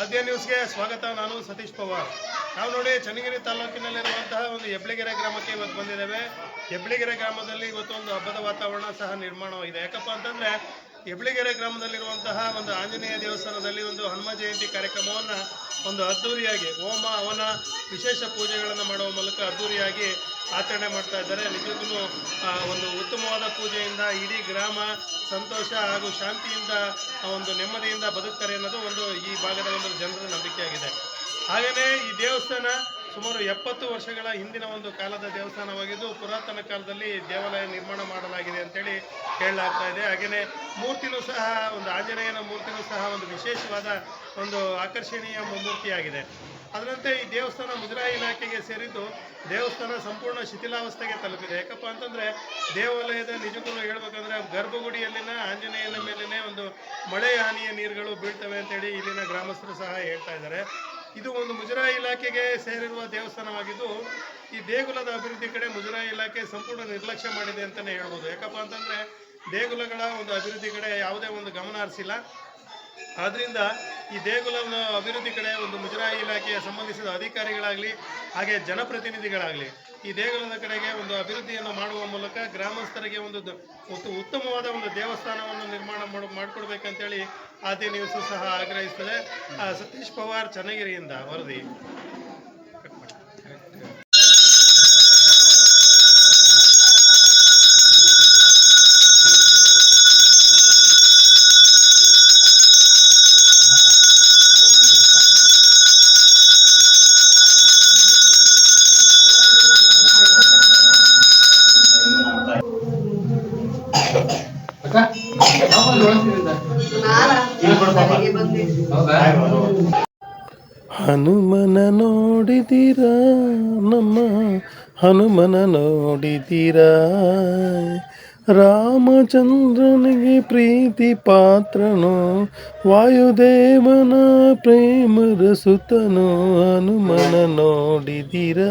ಆದ್ಯ ನ್ಯೂಸ್ಗೆ ಸ್ವಾಗತ. ನಾನು ಸತೀಶ್ ಪವಾರ್. ನಾವು ನೋಡಿ ಚನ್ನಗಿರಿ ತಾಲೂಕಿನಲ್ಲಿರುವಂತಹ ಒಂದು ಹೆಬ್ಳಿಗೆರೆ ಗ್ರಾಮಕ್ಕೆ ಇವತ್ತು ಬಂದಿದ್ದೇವೆ. ಹೆಬ್ಳಿಗೆರೆ ಗ್ರಾಮದಲ್ಲಿ ಇವತ್ತು ಒಂದು ಹಬ್ಬದ ವಾತಾವರಣ ಸಹ ನಿರ್ಮಾಣವಾಗಿದೆ. ಯಾಕಪ್ಪ ಅಂತಂದ್ರೆ ಹೆಬ್ಳಿಗೆರೆ ಗ್ರಾಮದಲ್ಲಿರುವಂತಹ ಒಂದು ಆಂಜನೇಯ ದೇವಸ್ಥಾನದಲ್ಲಿ ಒಂದು ಹನುಮ ಜಯಂತಿ ಕಾರ್ಯಕ್ರಮವನ್ನು ಒಂದು ಅದ್ಧೂರಿಯಾಗಿ ಹೋಮ, ಅವನ ವಿಶೇಷ ಪೂಜೆಗಳನ್ನು ಮಾಡುವ ಮೂಲಕ ಅದ್ದೂರಿಯಾಗಿ ಆಚರಣೆ ಮಾಡ್ತಾ ಇದ್ದಾರೆ. ನಿಜಕ್ಕೂ ಒಂದು ಉತ್ತಮವಾದ ಪೂಜೆಯಿಂದ ಇಡೀ ಗ್ರಾಮ ಸಂತೋಷ ಹಾಗೂ ಶಾಂತಿಯಿಂದ ಒಂದು ನೆಮ್ಮದಿಯಿಂದ ಬದುಕ್ತಾರೆ ಅನ್ನೋದು ಒಂದು ಈ ಭಾಗದ ಒಂದು ಜನರ ನಂಬಿಕೆಯಾಗಿದೆ. ಹಾಗೆಯೇ ಈ ದೇವಸ್ಥಾನ ಸುಮಾರು ಎಪ್ಪತ್ತು ವರ್ಷಗಳ ಹಿಂದಿನ ಒಂದು ಕಾಲದ ದೇವಸ್ಥಾನವಾಗಿದ್ದು, ಪುರಾತನ ಕಾಲದಲ್ಲಿ ದೇವಾಲಯ ನಿರ್ಮಾಣ ಮಾಡಲಾಗಿದೆ ಅಂತೇಳಿ ಹೇಳಲಾಗ್ತಾ ಇದೆ. ಹಾಗೆಯೇ ಮೂರ್ತಿನೂ ಸಹ, ಒಂದು ಆಂಜನೇಯನ ಮೂರ್ತಿನೂ ಸಹ ಒಂದು ವಿಶೇಷವಾದ ಒಂದು ಆಕರ್ಷಣೀಯ ಮೂರ್ತಿಯಾಗಿದೆ. ಅದರಂತೆ ಈ ದೇವಸ್ಥಾನ ಮುಜರಾಯಿ ಇಲಾಖೆಗೆ ಸೇರಿದ್ದು, ದೇವಸ್ಥಾನ ಸಂಪೂರ್ಣ ಶಿಥಿಲಾವಸ್ಥೆಗೆ ತಲುಪಿದೆ. ಯಾಕಪ್ಪ ಅಂತಂದ್ರೆ, ದೇವಾಲಯದ ನಿಜಕ್ಕೂ ಹೇಳ್ಬೇಕಂದ್ರೆ ಗರ್ಭಗುಡಿಯಲ್ಲಿನ ಆಂಜನೇಯನ ಮೇಲಿನ ಒಂದು ಮಳೆ ಹಾನಿಯ ನೀರುಗಳು ಬೀಳ್ತವೆ ಅಂತೇಳಿ ಇಲ್ಲಿನ ಗ್ರಾಮಸ್ಥರು ಸಹ ಹೇಳ್ತಾ ಇದ್ದಾರೆ. ಇದು ಒಂದು ಮುಜರಾಯಿ ಇಲಾಖೆಗೆ ಸೇರಿರುವ ದೇವಸ್ಥಾನವಾಗಿದ್ದು, ಈ ದೇಗುಲದ ಅಭಿವೃದ್ಧಿ ಕಡೆ ಮುಜರಾಯಿ ಇಲಾಖೆ ಸಂಪೂರ್ಣ ನಿರ್ಲಕ್ಷ್ಯ ಮಾಡಿದೆ ಅಂತಲೇ ಹೇಳ್ಬೋದು. ಯಾಕಪ್ಪ ಅಂತಂದ್ರೆ ದೇಗುಲಗಳ ಒಂದು ಅಭಿವೃದ್ಧಿ ಕಡೆ ಯಾವುದೇ ಒಂದು ಗಮನ ಹರಿಸಿಲ್ಲ. ಆದ್ರಿಂದ ಈ ದೇಗುಲವನ್ನು ಅಭಿವೃದ್ಧಿ ಕಡೆ ಒಂದು ಮುಜರಾಯಿ ಇಲಾಖೆಯ ಸಂಬಂಧಿಸಿದ ಅಧಿಕಾರಿಗಳಾಗಲಿ, ಹಾಗೆ ಜನಪ್ರತಿನಿಧಿಗಳಾಗಲಿ, ಈ ದೇಗುಲದ ಕಡೆಗೆ ಒಂದು ಅಭಿವೃದ್ಧಿಯನ್ನು ಮಾಡುವ ಮೂಲಕ ಗ್ರಾಮಸ್ಥರಿಗೆ ಒಂದು ಉತ್ತಮವಾದ ಒಂದು ದೇವಸ್ಥಾನವನ್ನು ನಿರ್ಮಾಣ ಮಾಡು ಮಾಡಿಕೊಡ್ಬೇಕಂತೇಳಿ ಆದ್ಯ ನ್ಯೂಸು ಸಹ ಆಗ್ರಹಿಸ್ತದೆ. ಸತೀಶ್ ಪವಾರ್ ಚನ್ನಗಿರಿಯಿಂದ ವರದಿ. ಹನುಮನ ನೋಡಿದಿರ? ನಮ್ಮ ಹನುಮನ ನೋಡಿದಿರ? ರಾಮಚಂದ್ರನಿಗೆ ಪ್ರೀತಿ ಪಾತ್ರನು ವಾಯುದೇವನ ಪ್ರೇಮರ ಸುತನು ಹನುಮನ ನೋಡಿದ್ದೀರಾ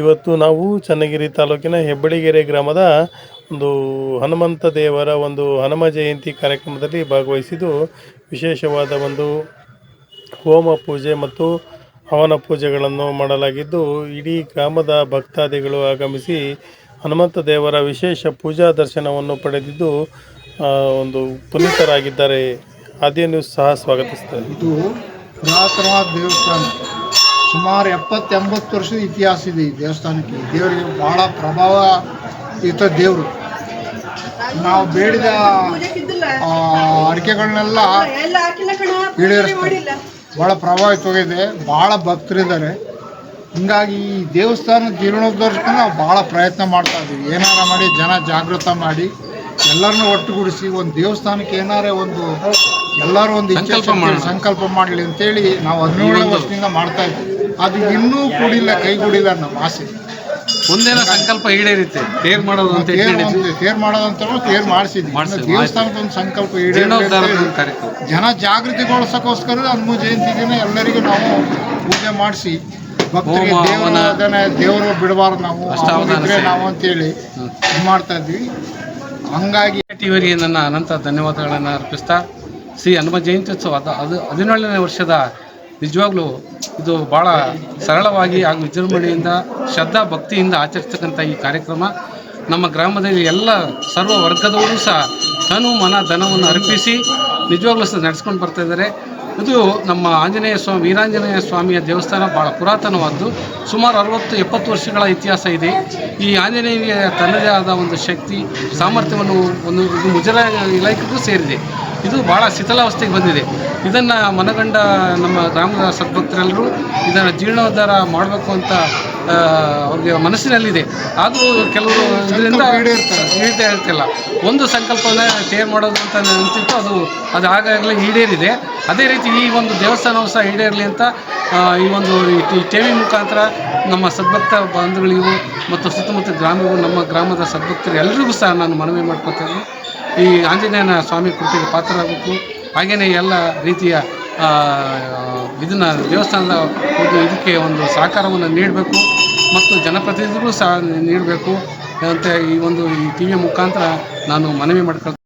ಇವತ್ತು ನಾವು ಚನ್ನಗಿರಿ ತಾಲೂಕಿನ ಹೆಬ್ಬಳಿಗೆರೆ ಗ್ರಾಮದ ಒಂದು ಹನುಮಂತ ದೇವರ ಒಂದು ಹನುಮ ಜಯಂತಿ ಕಾರ್ಯಕ್ರಮದಲ್ಲಿ ಭಾಗವಹಿಸಿದ್ದು ವಿಶೇಷವಾದ ಒಂದು ಹೋಮ ಪೂಜೆ ಮತ್ತು ಹವನ ಪೂಜೆಗಳನ್ನು ಮಾಡಲಾಗಿದ್ದು, ಇಡೀ ಗ್ರಾಮದ ಭಕ್ತಾದಿಗಳು ಆಗಮಿಸಿ ಹನುಮಂತ ದೇವರ ವಿಶೇಷ ಪೂಜಾ ದರ್ಶನವನ್ನು ಪಡೆದಿದ್ದು ಒಂದು ಪುನೀತರಾಗಿದ್ದಾರೆ. ಅದೇ ನ್ಯೂಸ್ ಸಹ ಸ್ವಾಗತಿಸ್ತಾರೆ ಇದು ದೇವಸ್ಥಾನ. ಸುಮಾರು ಎಪ್ಪತ್ತೆಂಬತ್ತು ವರ್ಷದ ಇತಿಹಾಸ ಇದೆ ಈ ದೇವಸ್ಥಾನಕ್ಕೆ. ದೇವರಿಗೆ ಬಹಳ ಪ್ರಭಾವ ಇತ ದೇವರು. ನಾವು ಬೇಡಿದ ಅಡಿಕೆಗಳನ್ನೆಲ್ಲ ಈಡೇರಿಸ್ತಾರೆ. ಭಾಳ ಪ್ರಭಾವಿತವಾಗಿದೆ ಭಾಳ ಭಕ್ತರಿದ್ದಾರೆ. ಹಿಂಗಾಗಿ ಈ ದೇವಸ್ಥಾನ ಜೀರ್ಣೋದ್ಧಾರಕ್ಕೆ ನಾವು ಭಾಳ ಪ್ರಯತ್ನ ಮಾಡ್ತಾ ಇದ್ದೀವಿ. ಏನಾರ ಮಾಡಿ ಜನ ಜಾಗೃತ ಮಾಡಿ ಎಲ್ಲರನ್ನೂ ಒಟ್ಟುಗೂಡಿಸಿ ಒಂದು ದೇವಸ್ಥಾನಕ್ಕೆ ಏನಾರೇ ಒಂದು ಎಲ್ಲರೂ ಒಂದು ಸಂಕಲ್ಪ ಮಾಡಲಿ ಅಂತೇಳಿ ನಾವು ಹದಿನೇಳು ವರ್ಷದಿಂದ ಮಾಡ್ತಾ ಇದ್ದೀವಿ. ಅದು ಇನ್ನೂ ಕೂಡಿಲ್ಲ ಕೈಗೂಡಿಲ್ಲ ನಮ್ಮ ಆಸೆ. ಒಂದೇನ ಸಂಕಲ್ಪ ಈಡೇರಿತ್ತೆ. ತೇರ್ ಮಾಡೋದು ಅಂತ ತೇರ್ ಮಾಡೋದಂತ ತೇರ್ ಮಾಡಿಸಿದ್ವಿ. ದೇವಸ್ಥಾನದ ಒಂದು ಸಂಕಲ್ಪ ಈಡೇರಿ ಜನ ಜಾಗೃತಿಗೊಳಿಸೋಕ್ಕೋಸ್ಕರ ಹನುಮ ಜಯಂತಿ ದಿನ ಎಲ್ಲರಿಗೂ ನಾವು ಪೂಜೆ ಮಾಡಿಸಿ ಭಕ್ತರಿಗೆ ದೇವರ ದೇವರು ಬಿಡಬಾರ್ದು ನಾವು. ನಾವು ಅಂತೇಳಿ ಇದು ಮಾಡ್ತಾ ಇದ್ವಿ. ಹಂಗಾಗಿ ಟಿವರಿಗೆ ನನ್ನ ಅನಂತ ಧನ್ಯವಾದಗಳನ್ನು ಅರ್ಪಿಸ್ತಾ ಶ್ರೀ ಹನುಮ ಜಯಂತ್ಯುತ್ಸವ ಅದು ಹದಿನೇಳನೇ ವರ್ಷದ ನಿಜವಾಗ್ಲೂ ಇದು ಭಾಳ ಸರಳವಾಗಿ ಹಾಗೂ ವಿಜೃಂಭಣೆಯಿಂದ, ಶ್ರದ್ಧಾ ಭಕ್ತಿಯಿಂದ ಆಚರಿಸ್ತಕ್ಕಂಥ ಈ ಕಾರ್ಯಕ್ರಮ. ನಮ್ಮ ಗ್ರಾಮದಲ್ಲಿ ಎಲ್ಲ ಸರ್ವ ವರ್ಗದವರು ಸಹ ತನು ಮನ ಧನವನ್ನು ಅರ್ಪಿಸಿ ನಿಜವಾಗ್ಲೂ ಸಹ ನಡೆಸ್ಕೊಂಡು ಬರ್ತಾ ಇದ್ದಾರೆ. ಇದು ನಮ್ಮ ಆಂಜನೇಯ ಸ್ವಾಮಿ ವೀರಾಂಜನೇಯ ಸ್ವಾಮಿಯ ದೇವಸ್ಥಾನ ಭಾಳ ಪುರಾತನವಾದ್ದು. ಸುಮಾರು ಅರವತ್ತು, ಎಪ್ಪತ್ತು ವರ್ಷಗಳ ಇತಿಹಾಸ ಇದೆ. ಈ ಆಂಜನೇಯನಿಗೆ ತನ್ನದೇ ಆದ ಒಂದು ಶಕ್ತಿ, ಸಾಮರ್ಥ್ಯವನ್ನು ಒಂದು, ಇದು ಮುಜರ ಇಲಾಖೆಗೂ ಸೇರಿದೆ. ಇದು ಭಾಳ ಶಿಥಿಲಾವಸ್ಥೆಗೆ ಬಂದಿದೆ. ಇದನ್ನು ಮನಗಂಡ ನಮ್ಮ ಗ್ರಾಮದ ಸದ್ಭಕ್ತರೆಲ್ಲರೂ ಇದನ್ನು ಜೀರ್ಣೋದ್ಧಾರ ಮಾಡಬೇಕು ಅಂತ ಅವ್ರಿಗೆ ಮನಸ್ಸಿನಲ್ಲಿದೆ. ಆದರೂ ಕೆಲವರು ಇದರಿಂದ ಈಡೇರ್ತಾರೆ. ಈಡೇರ್ತಾ ಇರ್ತಿಲ್ಲ. ಒಂದು ಸಂಕಲ್ಪನ ಶೇರ್ ಮಾಡೋದು ಅಂತ ಅಂತಿತ್ತು ಅದು ಅದು ಆಗಾಗಲೇ ಈಡೇರಿದೆ. ಅದೇ ರೀತಿ ಈ ಒಂದು ದೇವಸ್ಥಾನವೂ ಸಹ ಈಡೇರಲಿ ಅಂತ ಈ ಒಂದು ಟಿ ವಿ ಮುಖಾಂತರ ನಮ್ಮ ಸದ್ಭಕ್ತ ಬಾಂಧವಗಳಿಗೂ ಮತ್ತು ಸುತ್ತಮುತ್ತ ಗ್ರಾಮಗಳು ನಮ್ಮ ಗ್ರಾಮದ ಸದ್ಭಕ್ತರು ಎಲ್ರಿಗೂ ಸಹ ನಾನು ಮನವಿ ಮಾಡ್ಕೊತೇನೆ. ಈ ಆಂಜನೇಯನ ಸ್ವಾಮಿ ಕೃಪೆಗೆ ಪಾತ್ರರಾಗಬೇಕು. ಹಾಗೆಯೇ ಎಲ್ಲ ರೀತಿಯ ಇದನ್ನು ದೇವಸ್ಥಾನದ ಒಂದು ಇದಕ್ಕೆ ಒಂದು ಸಹಕಾರವನ್ನು ನೀಡಬೇಕು ಮತ್ತು ಜನಪ್ರತಿನಿಧಿಗಳು ಸಹ ನೀಡಬೇಕು ಅಂತ ಈ ಒಂದು ಈ ಟಿ ವಿಯ ಮುಖಾಂತರ ನಾನು ಮನವಿ ಮಾಡ್ಕೊಳ್ತೀನಿ.